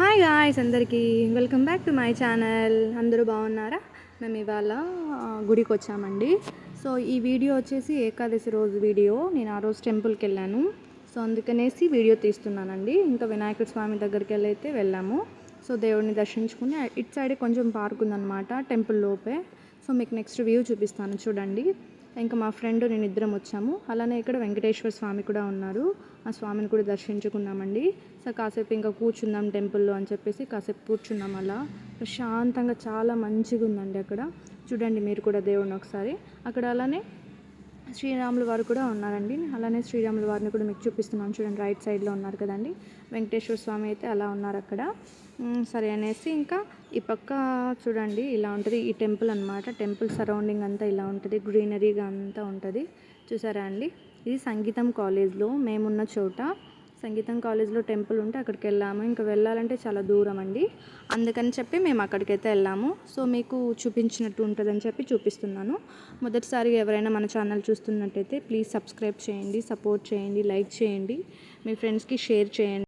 Hi guys అందరికీ welcome back to my channel అందరూ బాగున్నారా? మేము ఇవాళ గుడికి వచ్చామండి. సో ఈ వీడియో వచ్చేసి ఏకాదశి రోజు వీడియో. నేను ఆ రోజు టెంపుల్కి వెళ్ళాను. సో అందుకనేసి వీడియో తీస్తున్నానండి. ఇంకా వినాయకుడి స్వామి దగ్గరికి వెళ్ళైతే వెళ్ళాము. సో దేవుడిని దర్శించుకుని ఇటు సైడే కొంచెం పార్క్ ఉందన్నమాట టెంపుల్ లోపే. సో మీకు నెక్స్ట్ వ్యూ చూపిస్తాను. చూడండి. ఇంకా మా ఫ్రెండ్ నేను ఇద్దరం వచ్చాము. అలానే ఇక్కడ వెంకటేశ్వర స్వామి కూడా ఉన్నారు. ఆ స్వామిని కూడా దర్శించుకున్నామండి. సో కాసేపు ఇంకా కూర్చుందాం టెంపుల్లో అని చెప్పేసి కాసేపు కూర్చున్నాం అలా. ప్రశాంతంగా చాలా మంచిగా ఉందండి అక్కడ. చూడండి మీరు కూడా దేవుడిని ఒకసారి. అక్కడ అలానే శ్రీరాములు వారు కూడా ఉన్నారండి. అలానే శ్రీరాముల వారిని కూడా మీకు చూపిస్తున్నాను. చూడండి రైట్ సైడ్లో ఉన్నారు కదండి. వెంకటేశ్వర స్వామి అయితే అలా ఉన్నారు అక్కడ. సరే అనేసి ఇంకా ఈ పక్క చూడండి ఇలా ఉంటుంది. ఈ టెంపుల్ అన్నమాట. టెంపుల్ సరౌండింగ్ అంతా ఇలా ఉంటుంది. గ్రీనరీగా అంతా ఉంటుంది. చూసారా అండి? ఇది సంగీతం కాలేజ్లో మేమున్న చోట. సంగీతం కాలేజ్లో టెంపుల్ ఉంటే అక్కడికి వెళ్ళాము. ఇంకా వెళ్ళాలంటే చాలా దూరం అండి. అందుకని చెప్పి మేము అక్కడికైతే వెళ్ళాము. సో మీకు చూపించినట్టు ఉంటుందని చెప్పి చూపిస్తున్నాను. మొదటిసారి ఎవరైనా మన ఛానల్ చూస్తున్నట్టయితే ప్లీజ్ సబ్స్క్రైబ్ చేయండి సపోర్ట్ చేయండి లైక్ చేయండి. మీ ఫ్రెండ్స్కి షేర్ చేయండి.